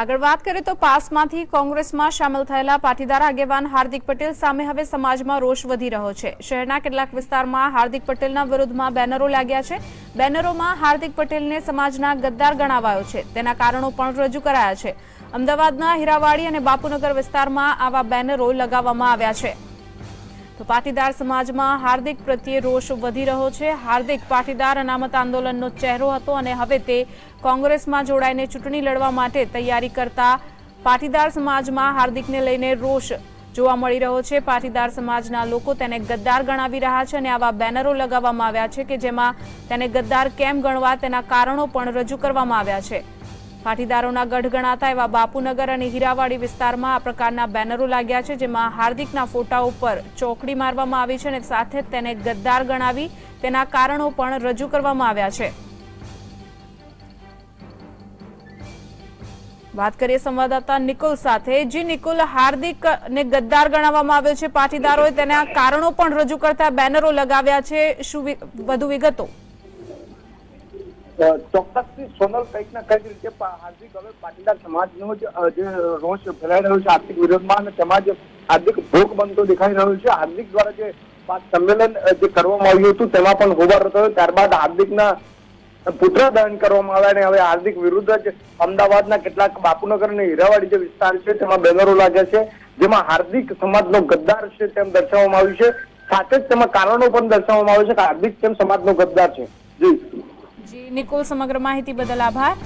આગળ વાત કરીએ તો પાસમાંથી કોંગ્રેસમાં સામેલ થયેલા પાટીદાર આગેવાન હાર્દિક પટેલ સામે હવે સમાજમાં રોષ વધી રહ્યો છે. શહેરના કેટલાક વિસ્તારમાં હાર્દિક પટેલના વિરુદ્ધમાં બેનરો લાગ્યા છે. બેનરોમાં હાર્દિક પટેલને સમાજના ગદ્દાર ગણાવાયો છે. તેના કારણો પણ રજૂ કરાયા છે. અમદાવાદના હીરાવાડી અને બાપુનગર વિસ્તારમાં આવા બેનરો લગાવવામાં આવ્યા છે. તો પાટીદાર સમાજમાં હાર્દિક પ્રત્યે રોષ વધી રહ્યો છે. હાર્દિક પાટીદાર અનામત આંદોલનનો ચહેરો હતો અને હવે તે કોંગ્રેસમાં જોડાઈને ચૂંટણી લડવા માટે તૈયારી કરતા પાટીદાર સમાજમાં હાર્દિકને લઈને રોષ જોવા મળી રહ્યો છે. પાટીદાર સમાજના લોકો તેને ગદ્દાર ગણાવી રહ્યા છે અને આવા બેનરો લગાવવામાં આવ્યા છે કે જેમાં તેને ગદ્દાર કેમ ગણવા તેના કારણો પણ રજૂ કરવામાં આવ્યા છે. પાટીદારોના ગઢ ગણાતા એવા બાપુનગર અને હીરાવાડી વિસ્તારમાં આ પ્રકારના બેનરો લાગ્યા છે, જેમાં હાર્દિકના ફોટા ઉપર ચોકડી મારવામાં આવી છે અને સાથે તેને ગદ્દાર ગણાવી તેના કારણો પણ રજૂ કરવામાં આવ્યા છે. વાત કરીએ સંવાદદાતા નિકુલ સાથે. જી નિકુલ હાર્દિક ને ગદ્દાર ગણાવવામાં આવ્યો છે પાટીદારોએ. તેના કારણો પણ રજૂ કરતા બેનરો લગાવ્યા છે. શું વધુ વિગતો? ચોક્કસથી સોનલ કંઈક ના કંઈક રીતે હાર્દિક હવે પાટીદાર સમાજનો જ રોષ ફેલાઈ રહ્યો છે આર્થિક વિરોધમાં અને સમાજ હાર્દિક ભોગ બનતો દેખાઈ રહ્યો છે, હાર્દિક દ્વારા જે સંમેલન જે કરવામાં આવ્યું હતું તેમાં પણ હોબાળો થયો. ત્યારબાદ હાર્દિકના પુત્ર દહન કરવામાં આવ્યા અને હવે હાર્દિક વિરુદ્ધ જ અમદાવાદના કેટલાક બાપુનગર અને હીરાવાડી જે વિસ્તાર છે તેમાં બેનરો લાગ્યા છે, જેમાં હાર્દિક સમાજનો ગદ્દાર છે તેમ દર્શાવવામાં આવ્યું છે. સાથે જ તેમાં કારણો પણ દર્શાવવામાં આવ્યું છે કે હાર્દિક તેમ સમાજનો ગદ્દાર છે. જી નિકુલ સમગ્ર માહિતી બદલ આભાર.